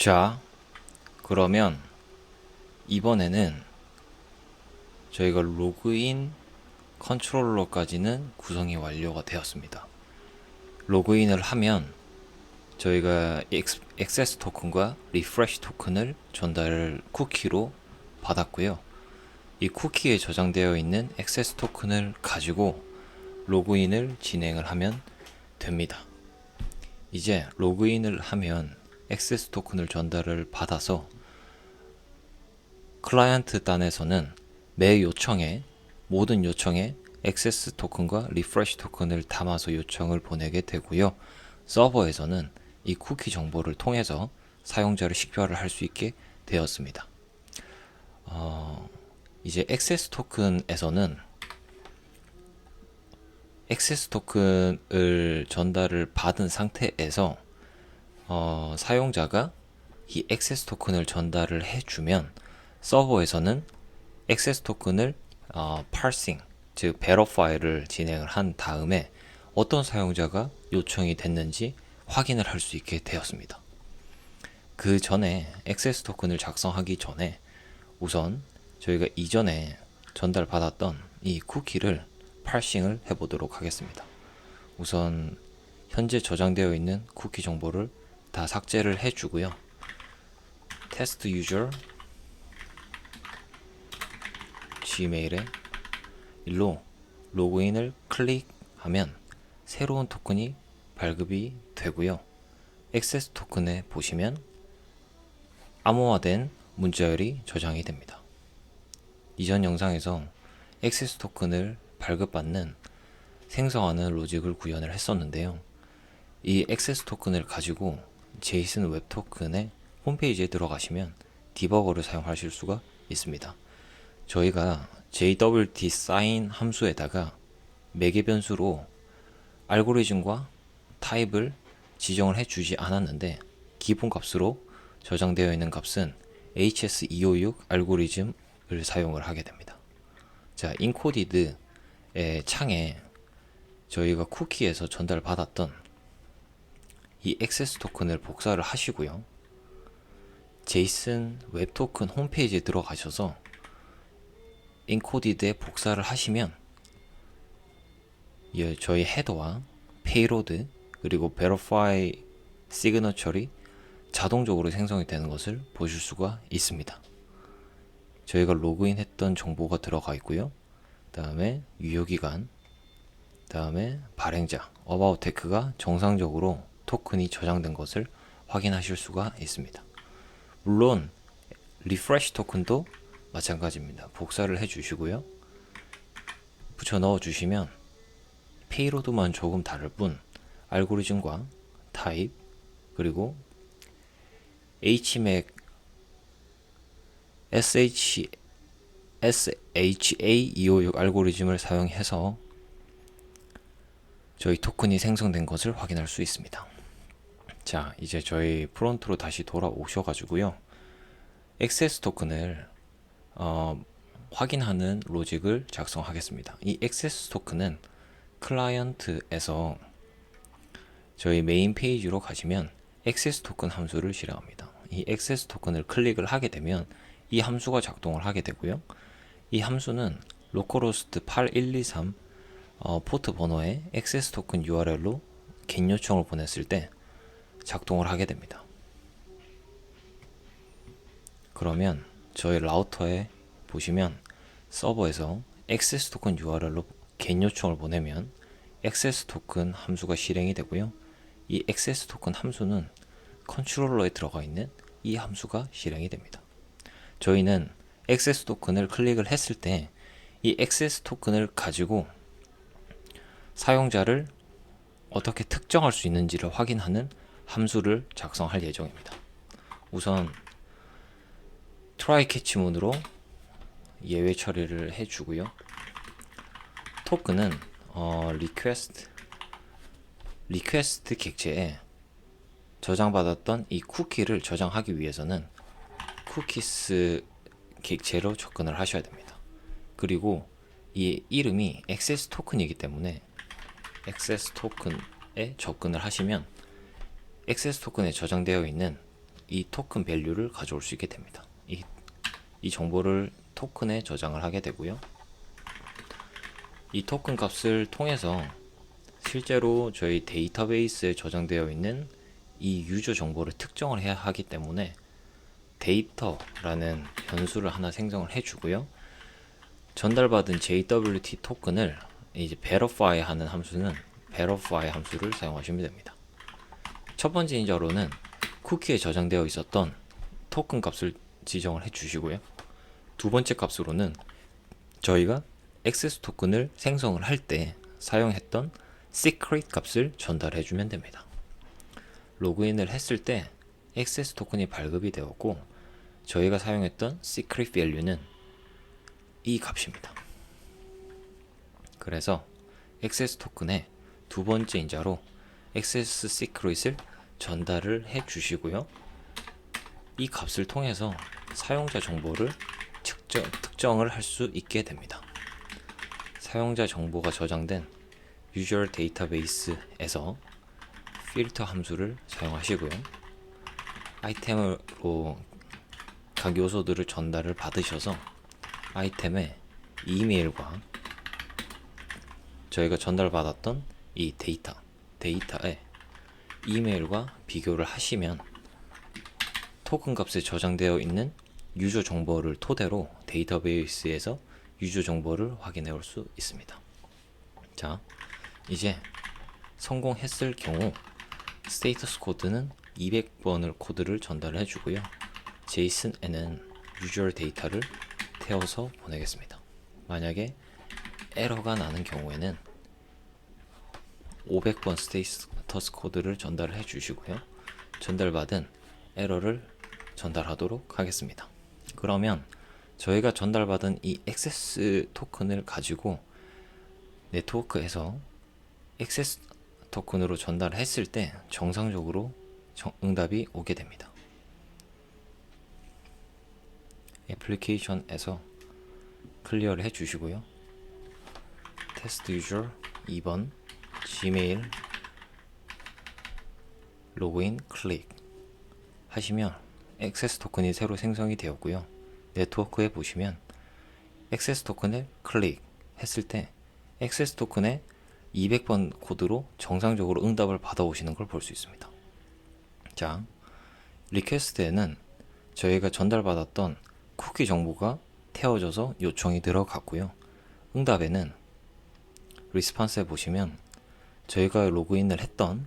자, 그러면 이번에는 저희가 로그인 컨트롤러까지는 구성이 완료가 되었습니다. 로그인을 하면 저희가 액세스 토큰과 리프레시 토큰을 전달을 쿠키로 받았고요. 이 쿠키에 저장되어 있는 액세스 토큰을 가지고 로그인을 진행을 하면 됩니다. 이제 로그인을 하면 액세스 토큰을 전달을 받아서 클라이언트 단에서는 매 요청에 모든 요청에 액세스 토큰과 리프레시 토큰을 담아서 요청을 보내게 되고요. 서버에서는 이 쿠키 정보를 통해서 사용자를 식별을 할 수 있게 되었습니다. 어, 이제 액세스 토큰에서는 액세스 토큰을 전달을 받은 상태에서 어, 사용자가 이 액세스 토큰을 전달을 해주면 서버에서는 액세스 토큰을 어, parsing, 즉 verify를 진행을 한 다음에 어떤 사용자가 요청이 됐는지 확인을 할 수 있게 되었습니다. 그 전에 액세스 토큰을 작성하기 전에 우선 저희가 이전에 전달받았던 이 쿠키를 파싱을 해보도록 하겠습니다. 우선 현재 저장되어 있는 쿠키 정보를 다 삭제를 해주고요. 테스트 유저 gmail에 일로 로그인을 클릭하면 새로운 토큰이 발급이 되고요. 액세스 토큰에 보시면 암호화된 문자열이 저장이 됩니다. 이전 영상에서 액세스 토큰을 발급받는 생성하는 로직을 구현을 했었는데요. 이 액세스 토큰을 가지고 제이슨 웹 토큰의 홈페이지에 들어가시면 디버거를 사용하실 수가 있습니다. 저희가 JWT sign 함수에다가 매개 변수로 알고리즘과 타입을 지정을 해주지 않았는데 기본 값으로 저장되어 있는 값은 HS256 알고리즘을 사용을 하게 됩니다. 자, 인코디드의 창에 저희가 쿠키에서 전달받았던 이 액세스 토큰을 복사를 하시고요. 제이슨 웹 토큰 홈페이지에 들어가셔서 인코디드에 복사를 하시면 예, 저희 헤더와 페이로드 그리고 verify 시그너처리 자동적으로 생성이 되는 것을 보실 수가 있습니다. 저희가 로그인했던 정보가 들어가 있고요. 다음에 유효기간, 다음에 발행자, tech가 정상적으로 토큰이 저장된 것을 확인하실 수가 있습니다. 물론 리프레시 토큰도 마찬가지입니다. 복사를 해주시고요. 붙여 넣어 주시면 페이로드만 조금 다를 뿐 알고리즘과 타입 그리고 HMAC SH SHA256 알고리즘을 사용해서 저희 토큰이 생성된 것을 확인할 수 있습니다. 자, 이제 저희 프론트로 다시 돌아오셔가지고요. 액세스 토큰을 어, 확인하는 로직을 작성하겠습니다. 이 액세스 토큰은 클라이언트에서 저희 메인 페이지로 가시면 액세스 토큰 함수를 실행합니다. 이 액세스 토큰을 클릭을 하게 되면 이 함수가 작동을 하게 되고요. 이 함수는 로컬호스트 8123 어, 포트 번호에 액세스 토큰 URL로 겟 요청을 보냈을 때 작동을 하게 됩니다. 그러면 저희 라우터에 보시면 서버에서 액세스 토큰 URL로 겟 요청을 보내면 액세스 토큰 함수가 실행이 되고요. 이 액세스 토큰 함수는 컨트롤러에 들어가 있는 이 함수가 실행이 됩니다. 저희는 액세스 토큰을 클릭을 했을 때 이 액세스 토큰을 가지고 사용자를 어떻게 특정할 수 있는지를 확인하는 함수를 작성할 예정입니다. 우선 try catch 문으로 예외 처리를 해주고요. 토큰은 어, request 리퀘스트 객체에 저장받았던 이 쿠키를 저장하기 위해서는 쿠키스 객체로 접근을 하셔야 됩니다. 그리고 이 이름이 액세스 토큰이기 때문에 액세스 토큰에 접근을 하시면 액세스 토큰에 저장되어 있는 이 토큰 밸류를 가져올 수 있게 됩니다. 이, 이 정보를 토큰에 저장을 하게 되고요. 이 토큰 값을 통해서 실제로 저희 데이터베이스에 저장되어 있는 이 유저 정보를 특정을 해야 하기 때문에 데이터라는 변수를 하나 생성을 해주고요. 전달받은 JWT 토큰을 이제 verify 하는 함수는 verify 함수를 사용하시면 됩니다. 첫 번째 인자로는 쿠키에 저장되어 있었던 토큰 값을 지정을 해 주시고요. 두 번째 값으로는 저희가 액세스 토큰을 생성을 할 때 사용했던 secret 값을 전달해 주면 됩니다. 로그인을 했을 때 액세스 토큰이 발급이 되었고 저희가 사용했던 secret value는 이 값입니다. 그래서 액세스 토큰의 두 번째 인자로 액세스 시크릿을 전달을 해 주시고요. 이 값을 통해서 사용자 정보를 측정, 특정을 할 수 있게 됩니다. 사용자 정보가 저장된 유저 데이터베이스에서 필터 함수를 사용하시고요. 아이템으로 각 요소들을 전달을 받으셔서 아이템의 이메일과 저희가 전달받았던 이 데이터, 데이터에 이메일과 비교를 하시면 토큰 값에 저장되어 있는 유저 정보를 토대로 데이터베이스에서 유저 정보를 확인해 올 수 있습니다. 자, 이제 성공했을 경우 스테이터스 코드는 200번을 코드를 전달해 주고요. 제이슨에는 유저 데이터를 태워서 보내겠습니다. 만약에 에러가 나는 경우에는 500번 스테이터스 코드를 전달해 주시고요. 전달받은 에러를 전달하도록 하겠습니다. 그러면 저희가 전달받은 이 액세스 토큰을 가지고 네트워크에서 액세스 토큰으로 전달했을 때 정상적으로 정- 응답이 오게 됩니다. 애플리케이션에서 클리어를 해 주시고요. 테스트 유저 2번 지메일 로그인 클릭 하시면 액세스 토큰이 새로 생성이 되었고요. 네트워크에 보시면 액세스 토큰을 클릭 했을 때 액세스 토큰의 200번 코드로 정상적으로 응답을 받아오시는 걸 볼 수 있습니다. 자, 리퀘스트에는 저희가 전달받았던 쿠키 정보가 태워져서 요청이 들어갔고요. 응답에는 리스판스에 보시면 저희가 로그인을 했던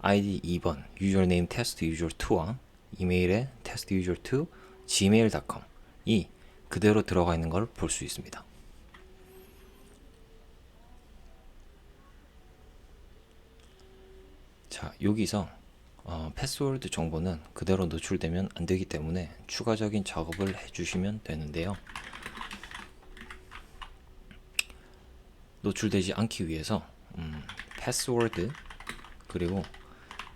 ID 2번 유저네임 테스트 유저 2와 이메일에 테스트 유저 2 gmail.com 이 그대로 들어가 있는 걸 볼 수 있습니다. 자, 여기서 어, 패스워드 정보는 그대로 노출되면 안 되기 때문에 추가적인 작업을 해주시면 되는데요. 노출되지 않기 위해서 음, 패스워드 그리고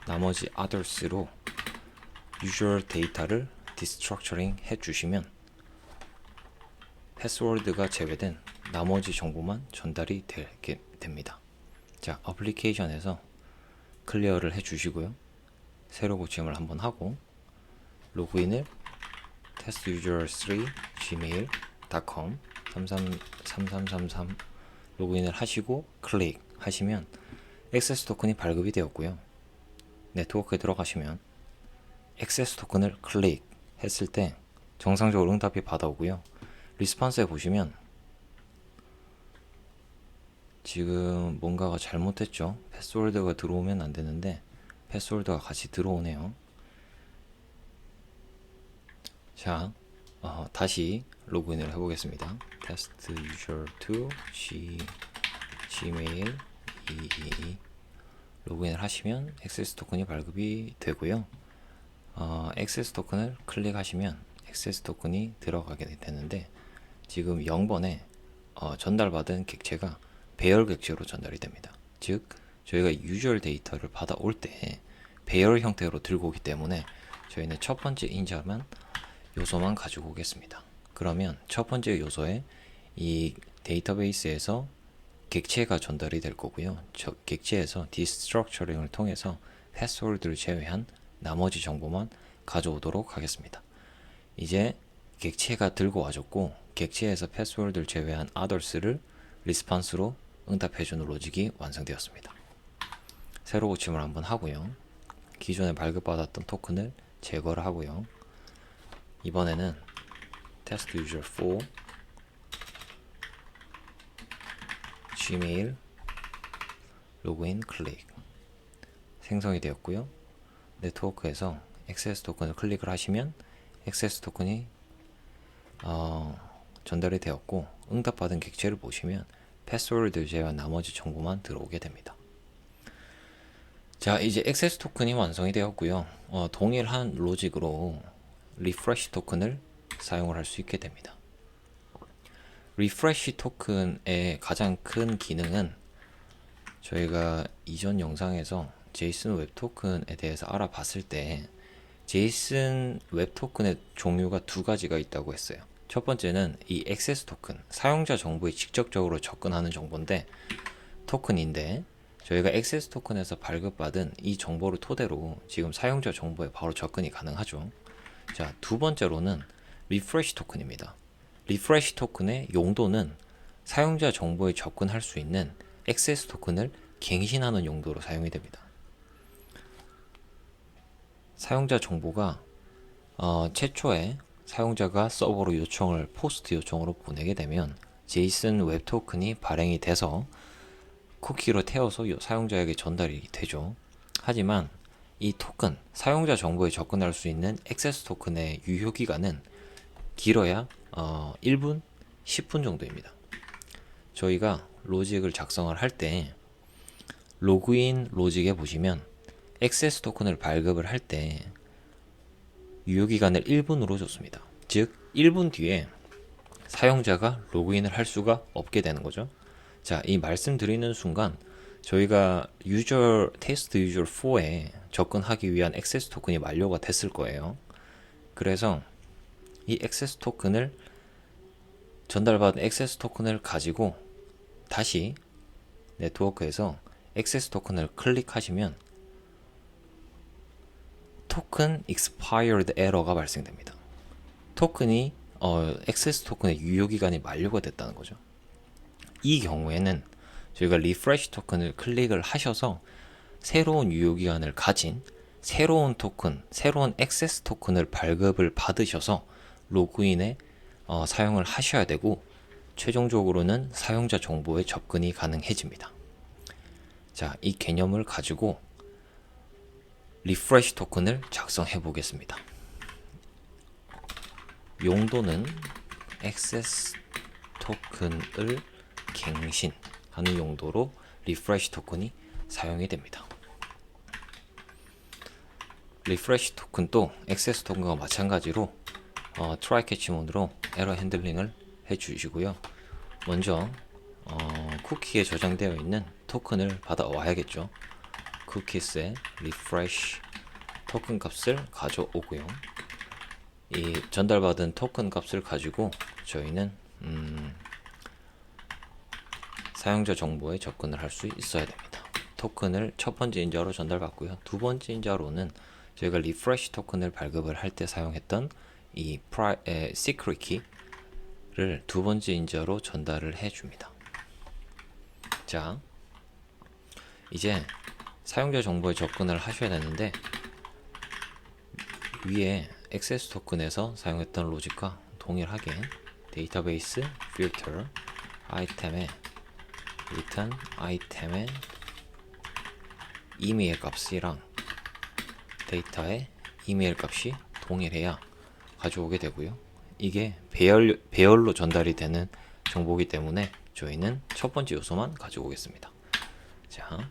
나머지 others로 유저 데이터를 디스트럭처링 해주시면 패스워드가 제외된 나머지 정보만 전달이 되게 됩니다. 자, 어플리케이션에서 클리어를 해주시고요. 새로 고침을 한번 하고 로그인을 testUser3 gmail.com 333333 로그인을 하시고 클릭 하시면 액세스 토큰이 발급이 되었고요. 네트워크에 들어가시면 액세스 토큰을 클릭 했을 때 정상적으로 응답이 받아오고요. 리스폰스에 보시면 지금 뭔가가 잘못됐죠. 패스워드가 들어오면 안 되는데 패스워드가 같이 들어오네요. 자, 어, 다시 로그인을 해보겠습니다. test user 2 g gmail 222 로그인을 하시면 액세스 토큰이 발급이 되고요. 어, 액세스 토큰을 클릭하시면 액세스 토큰이 들어가게 되는데 지금 0번에 어, 전달받은 객체가 배열 객체로 전달이 됩니다. 즉 저희가 유저 데이터를 받아올 때 배열 형태로 들고 오기 때문에 저희는 첫 번째 인자만 요소만 가지고 오겠습니다. 그러면 첫 번째 요소에 이 데이터베이스에서 객체가 전달이 될 거고요. 저 객체에서 디스트럭처링을 통해서 패스워드를 제외한 나머지 정보만 가져오도록 하겠습니다. 이제 객체가 들고 와줬고 객체에서 패스워드를 제외한 others를 리스판스로 응답해주는 로직이 완성되었습니다. 새로 고침을 한번 하고요. 기존에 발급받았던 토큰을 제거를 하고요. 이번에는 test user 4 gmail 로그인 클릭 생성이 되었고요. 네트워크에서 액세스 토큰을 클릭을 하시면 액세스 토큰이 어, 전달이 되었고 응답받은 객체를 보시면 패스워드 제외한 나머지 정보만 들어오게 됩니다. 자 이제 액세스 토큰이 완성이 되었고요. 어, 동일한 로직으로 리프레시 토큰을 사용을 할 수 있게 됩니다. 리프레시 토큰의 가장 큰 기능은 저희가 이전 영상에서 제이슨 웹 토큰에 대해서 알아봤을 때 제이슨 웹 토큰의 종류가 두 가지가 있다고 했어요. 첫 번째는 이 액세스 토큰, 사용자 정보에 직접적으로 접근하는 정보인데 토큰인데 저희가 액세스 토큰에서 발급받은 이 정보를 토대로 지금 사용자 정보에 바로 접근이 가능하죠. 자, 두 번째로는 리프레시 토큰입니다. 리프레시 토큰의 용도는 사용자 정보에 접근할 수 있는 액세스 토큰을 갱신하는 용도로 사용이 됩니다. 사용자 정보가 어, 최초에 사용자가 서버로 요청을 포스트 요청으로 보내게 되면 제이슨 웹 토큰이 발행이 돼서 쿠키로 태워서 요- 사용자에게 전달이 되죠. 하지만 이 토큰, 사용자 정보에 접근할 수 있는 액세스 토큰의 유효 기간은 길어야 어, 1분, 10분 정도입니다. 저희가 로직을 작성을 할 때 로그인 로직에 보시면 액세스 토큰을 발급을 할 때 유효 기간을 1분으로 줬습니다. 즉 1분 뒤에 사용자가 로그인을 할 수가 없게 되는 거죠. 자, 이 말씀드리는 순간 저희가 유저 테스트 유저 4에 접근하기 위한 액세스 토큰이 만료가 됐을 거예요. 그래서 이 액세스 토큰을 전달받은 액세스 토큰을 가지고 다시 네트워크에서 액세스 토큰을 클릭하시면 토큰 expired error가 발생됩니다. 토큰이 어, 액세스 토큰의 유효 기간이 만료가 됐다는 거죠. 이 경우에는 저희가 리프레시 토큰을 클릭을 하셔서 새로운 유효 기간을 가진 새로운 토큰, 새로운 액세스 토큰을 발급을 받으셔서 로그인에 어, 사용을 하셔야 되고 최종적으로는 사용자 정보에 접근이 가능해집니다. 자, 이 개념을 가지고 리프레시 토큰을 작성해 보겠습니다. 용도는 액세스 토큰을 갱신하는 용도로 리프레시 토큰이 사용이 됩니다. 리프레시 토큰도 액세스 토큰과 마찬가지로 어, 트라이 캐치 모드로 에러 핸들링을 해 주시고요. 먼저 어, 쿠키에 저장되어 있는 토큰을 받아 와야겠죠. 쿠키스의 리프레시 토큰 값을 가져오고요. 이 전달받은 토큰 값을 가지고 저희는 음, 사용자 정보에 접근을 할 수 있어야 됩니다. 토큰을 첫 번째 인자로 전달받고요. 두 번째 인자로는 저희가 리프레시 토큰을 발급을 할 때 사용했던 이 프라이, 에, 시크릿 키를 두 번째 인자로 전달을 해줍니다. 자, 이제 사용자 정보에 접근을 하셔야 되는데 위에 액세스 토큰에서 사용했던 로직과 동일하게 데이터베이스 필터 아이템에 일단 아이템의 이메일 값이랑 데이터의 이메일 값이 동일해야 가져오게 되고요. 이게 배열, 배열로 전달이 되는 정보이기 때문에 저희는 첫 번째 요소만 가져오겠습니다. 자,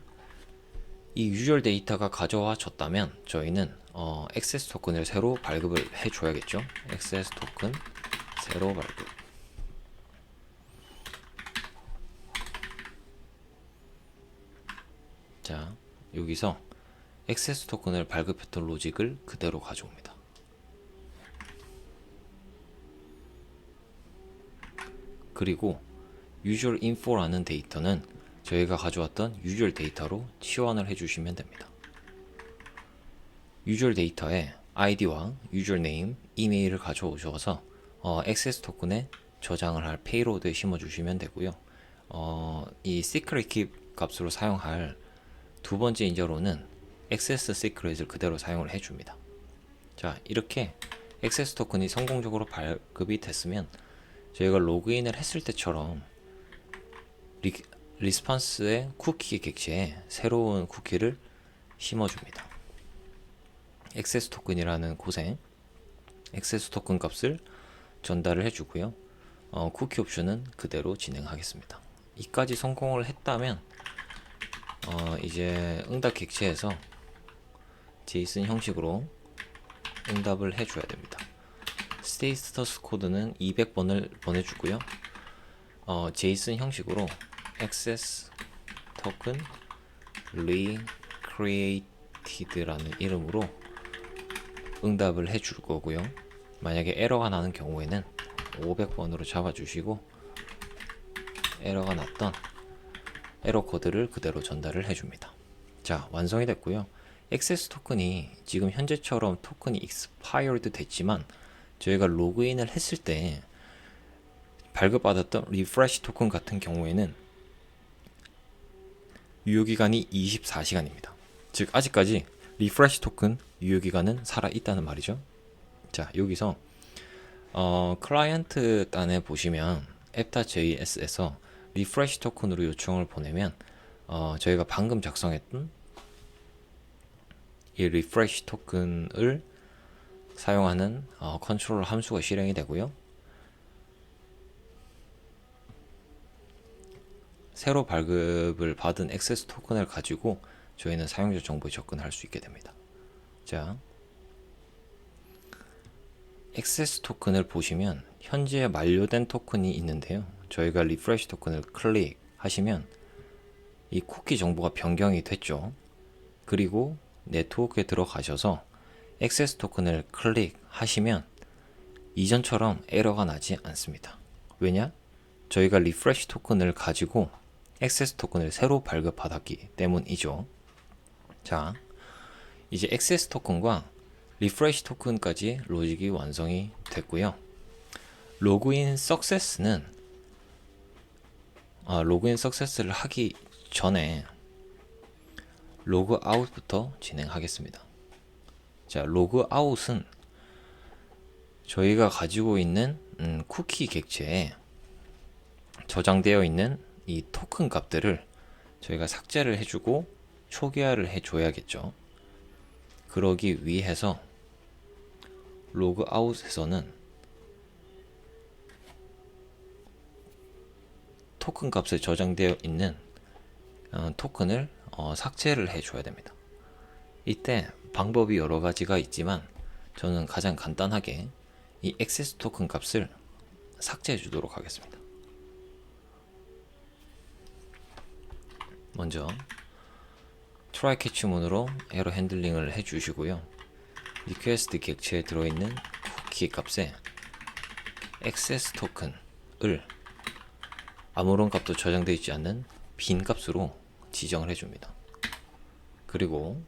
이 유절 데이터가 가져와 졌다면 저희는 어, 액세스 토큰을 새로 발급을 해줘야겠죠. 액세스 토큰 새로 발급. 자, 여기서 액세스 토큰을 발급했던 로직을 그대로 가져옵니다. 그리고 usual info라는 데이터는 저희가 가져왔던 usual 데이터로 치환을 해주시면 됩니다. 유저 데이터에 아이디와 유저네임, 이메일을 가져오셔서 어, 액세스 토큰에 저장을 할 페이로드에 심어주시면 되고요. 어, 이 시크릿 킵 값으로 사용할 두 번째 인저로는 액세스 시크릿을 그대로 사용을 해줍니다. 자 이렇게 액세스 토큰이 성공적으로 발급이 됐으면 저희가 로그인을 했을 때처럼 리, 리스판스의 쿠키 객체에 새로운 쿠키를 심어줍니다. 액세스 토큰이라는 곳에 액세스 토큰 값을 전달을 해주고요. 어, 쿠키 옵션은 그대로 진행하겠습니다. 이까지 성공을 했다면 어, 이제 응답 객체에서 제이슨 형식으로 응답을 해줘야 됩니다. 스테이터스 코드는 200번을 보내주고요. 어, 제이슨 형식으로 access token recreated라는 이름으로 응답을 해줄 거고요. 만약에 에러가 나는 경우에는 500번으로 잡아주시고 에러가 났던 에러 코드를 그대로 전달을 해줍니다. 자, 완성이 됐고요. 액세스 토큰이 지금 현재처럼 토큰이 expired 됐지만 저희가 로그인을 했을 때 발급받았던 리프레시 토큰 같은 경우에는 유효기간이 24시간입니다. 즉 아직까지 리프레시 토큰 유효기간은 살아 있다는 말이죠. 자 여기서 어, 클라이언트 단에 보시면 app.js에서 리프레시 토큰으로 요청을 보내면 어, 저희가 방금 작성했던 이 리프레시 토큰을 사용하는 어, 컨트롤 함수가 실행이 되고요. 새로 발급을 받은 액세스 토큰을 가지고 저희는 사용자 정보에 접근할 수 있게 됩니다. 자, 액세스 토큰을 보시면 현재 만료된 토큰이 있는데요. 저희가 리프레시 토큰을 클릭하시면 이 쿠키 정보가 변경이 됐죠. 그리고 네트워크에 들어가셔서 액세스 토큰을 클릭하시면 이전처럼 에러가 나지 않습니다. 왜냐? 저희가 리프레시 토큰을 가지고 액세스 토큰을 새로 발급받았기 때문이죠. 자, 이제 액세스 토큰과 리프레시 토큰까지 로직이 완성이 됐고요. 로그인 석세스는 아, 로그인 석세스를 하기 전에 로그 아웃부터 진행하겠습니다. 자, 로그 아웃은 저희가 가지고 있는 음, 쿠키 객체에 저장되어 있는 이 토큰 값들을 저희가 삭제를 해주고 초기화를 해줘야겠죠. 그러기 위해서 로그 아웃에서는 토큰 값에 저장되어 있는 어, 토큰을 어, 삭제를 해줘야 됩니다. 이때 방법이 여러 가지가 있지만 저는 가장 간단하게 이 액세스 토큰 값을 삭제해 주도록 하겠습니다. 먼저 트라이 캐치 문으로 에러 핸들링을 해 주시고요. 리퀘스트 객체에 들어있는 쿠키 값에 액세스 토큰을 아무런 값도 저장되어 있지 않는 빈 값으로 지정을 해줍니다. 그리고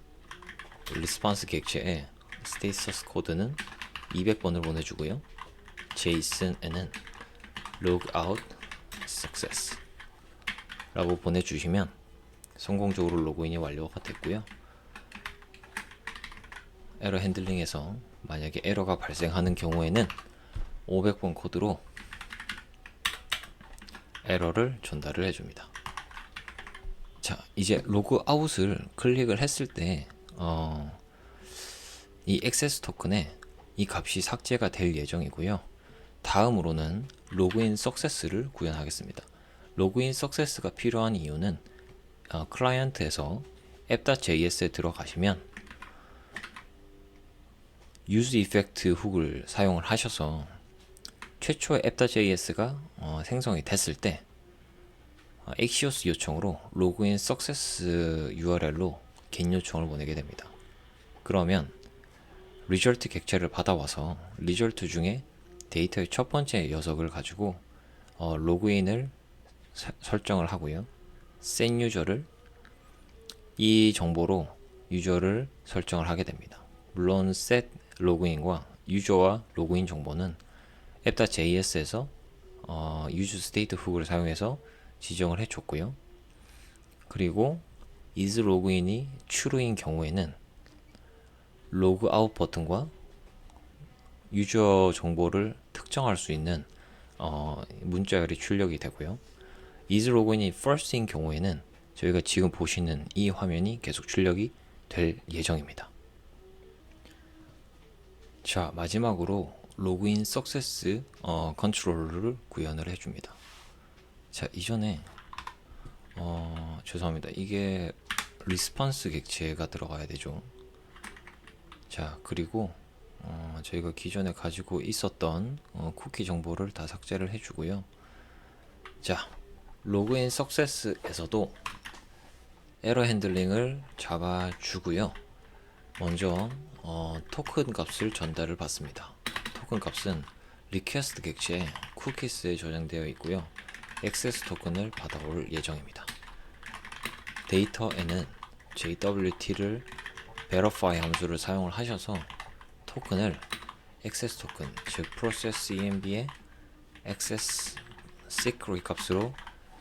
리스폰스 객체에 스테이터스 코드는 200번을 보내주고요. 제이슨에는 logout success 라고 보내주시면 성공적으로 로그인이 완료가 됐고요. 에러 핸들링에서 만약에 에러가 발생하는 경우에는 500번 코드로 에러를 전달을 해줍니다. 자, 이제 로그 아웃을 클릭을 했을 때, 어, 이 액세스 토큰에 이 값이 삭제가 될 예정이고요. 다음으로는 로그인 석세스를 구현하겠습니다. 로그인 석세스가 필요한 이유는 어, 클라이언트에서 app.js에 들어가시면 use effect 훅을 사용을 하셔서 최초의 app.js가 어, 생성이 됐을 때 어, axios 요청으로 로그인 석세스 URL로 get 요청을 보내게 됩니다. 그러면 리절트 객체를 받아와서 리절트 중에 데이터의 첫 번째 녀석을 가지고 어, 로그인을 사, 설정을 하고요. set 유저를 이 정보로 유저를 설정을 하게 됩니다. 물론 set 로그인과 유저와 로그인 정보는 app.js에서 어, use state 훅을 사용해서 지정을 해줬고요. 그리고 is 로그인이 true인 경우에는 로그 아웃 버튼과 유저 정보를 특정할 수 있는 어, 문자열이 출력이 되고요. is 로그인이 first인 경우에는 저희가 지금 보시는 이 화면이 계속 출력이 될 예정입니다. 자, 마지막으로 로그인 석세스 어, 컨트롤러를 구현을 해줍니다. 자, 이전에 어, 죄송합니다. 이게 리스폰스 객체가 들어가야 되죠. 자, 그리고 어, 저희가 기존에 가지고 있었던 어, 쿠키 정보를 다 삭제를 해주고요. 자, 로그인 석세스에서도 에러 핸들링을 잡아주고요. 먼저 어, 토큰 값을 전달을 받습니다. 토큰 값은 리퀘스트 객체에 쿠키스에 저장되어 있고요. 액세스 토큰을 받아올 예정입니다. 데이터에는 JWT를 verify 함수를 사용을 하셔서 토큰을 액세스 토큰, 즉 process env의 access secret 값으로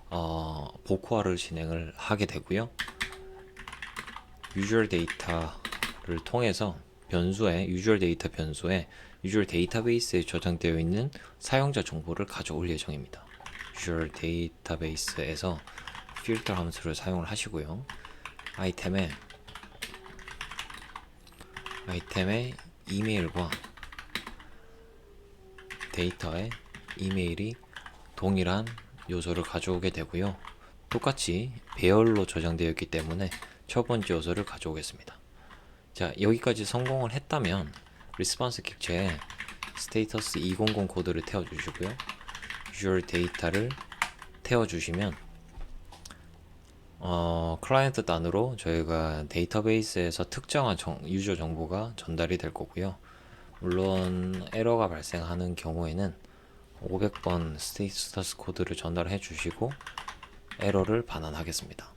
어, 복호화를 진행을 하게 되고요. user 데이터를 통해서 변수에 user 데이터 변수에 user 데이터베이스에 저장되어 있는 사용자 정보를 가져올 예정입니다. User 데이터베이스에서 필터 함수를 사용을 하시고요. 아이템에 아이템의 이메일과 데이터에 이메일이 동일한 요소를 가져오게 되고요. 똑같이 배열로 저장되어 있기 때문에 첫 번째 요소를 가져오겠습니다. 자, 여기까지 성공을 했다면 리스폰스 객체에 스테이터스 200 코드를 태워 주시고요. 유저 데이터를 태워 주시면 어, 클라이언트 단으로 저희가 데이터베이스에서 특정한 정, 유저 정보가 전달이 될 거고요. 물론 에러가 발생하는 경우에는 500번 스테이터스 코드를 전달해 주시고 에러를 반환하겠습니다.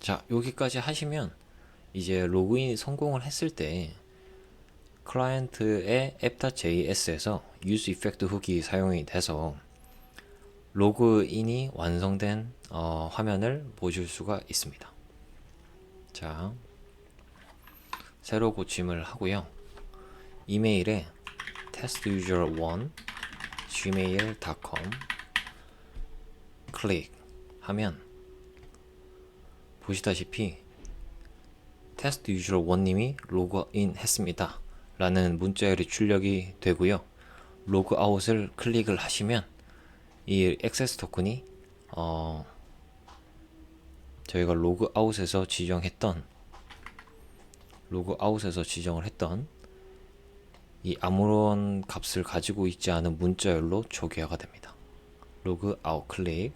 자, 여기까지 하시면 이제 로그인이 성공을 했을 때 클라이언트의 app.js에서 use effect 훅이 사용이 돼서 로그인이 완성된 어, 화면을 보실 수가 있습니다. 자, 새로 고침을 하고요. 이메일에 testuser1 gmail.com 클릭하면 보시다시피 테스트 유저 원님이 로그인 했습니다. 라는 문자열이 출력이 되고요. 로그아웃을 클릭을 하시면 이 액세스 토큰이 어 저희가 로그아웃에서 지정했던 로그아웃에서 지정을 했던 이 아무런 값을 가지고 있지 않은 문자열로 초기화가 됩니다. 로그아웃 클릭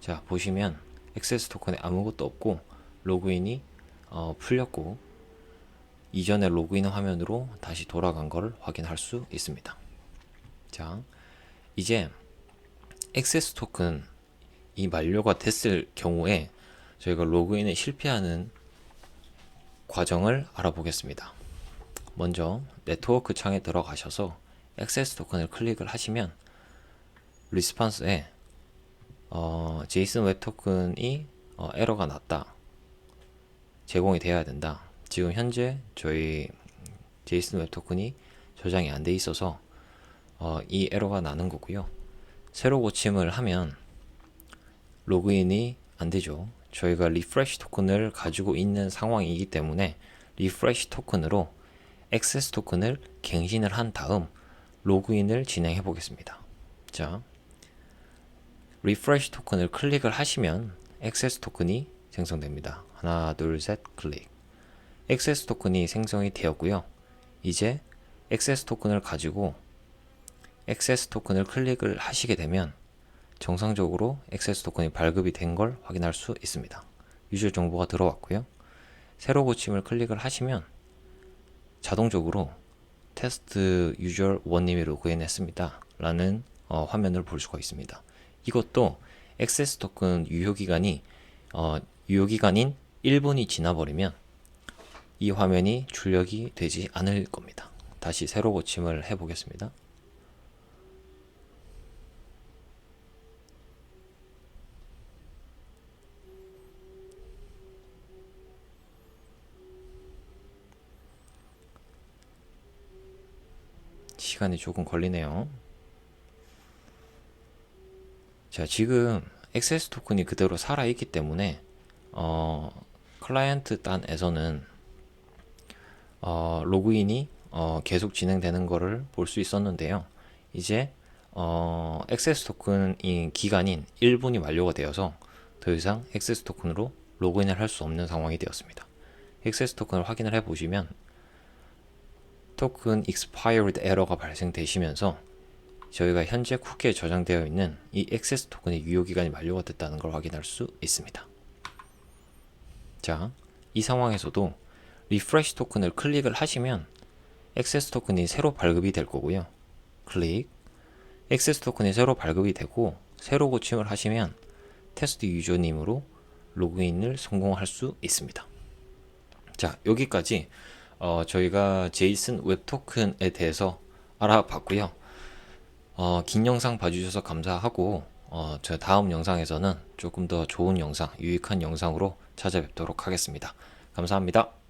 자 보시면 액세스 토큰에 아무것도 없고 로그인이 어, 풀렸고 이전에 로그인 화면으로 다시 돌아간 것을 확인할 수 있습니다. 자 이제 액세스 토큰 이 만료가 됐을 경우에 저희가 로그인에 실패하는 과정을 알아보겠습니다. 먼저 네트워크 창에 들어가셔서 액세스 토큰을 클릭을 하시면 리스폰스에 어, 제이슨 웹 토큰이 어, 에러가 났다. 제공이 되어야 된다. 지금 현재 저희 제이슨 웹 토큰이 저장이 안 돼 있어서 어, 이 에러가 나는 거고요. 새로 고침을 하면 로그인이 안 되죠. 저희가 리프레시 토큰을 가지고 있는 상황이기 때문에 리프레시 토큰으로 액세스 토큰을 갱신을 한 다음 로그인을 진행해 보겠습니다. 자, 리프레시 토큰을 클릭을 하시면 액세스 토큰이 생성됩니다. 하나, 둘, 셋, 클릭. 액세스 토큰이 생성이 되었고요. 이제 액세스 토큰을 가지고 액세스 토큰을 클릭을 하시게 되면 정상적으로 액세스 토큰이 발급이 된 걸 확인할 수 있습니다. 유저 정보가 들어왔고요. 새로 고침을 클릭을 하시면 자동적으로 테스트 유저 원님이 로그인했습니다. 라는 어, 화면을 볼 수가 있습니다. 이것도 액세스 토큰 유효기간이 어, 유효기간인 1분이 지나버리면 이 화면이 출력이 되지 않을 겁니다. 다시 새로 고침을 해 보겠습니다. 시간이 조금 걸리네요. 자, 지금 액세스 토큰이 그대로 살아있기 때문에 어, 클라이언트 단에서는 어, 로그인이 어, 계속 진행되는 거를 볼수 있었는데요. 이제 어, 액세스 토큰이 기간인 1분이 완료가 되어서 더 이상 액세스 토큰으로 로그인을 할 수 없는 상황이 되었습니다. 액세스 토큰을 확인을 해 보시면 토큰 expired 에러가 발생되시면서 저희가 현재 쿠키에 저장되어 있는 이 액세스 토큰의 유효 기간이 만료가 됐다는 걸 확인할 수 있습니다. 자, 이 상황에서도 리프레시 토큰을 클릭을 하시면 액세스 토큰이 새로 발급이 될 거고요. 클릭. 액세스 토큰이 새로 발급이 되고 새로 고침을 하시면 테스트 유저님으로 로그인을 성공할 수 있습니다. 자, 여기까지 어, 저희가 제이슨 웹 토큰에 대해서 알아봤고요. 어, 긴 영상 봐주셔서 감사하고 어, 저 다음 영상에서는 조금 더 좋은 영상, 유익한 영상으로 찾아뵙도록 하겠습니다. 감사합니다.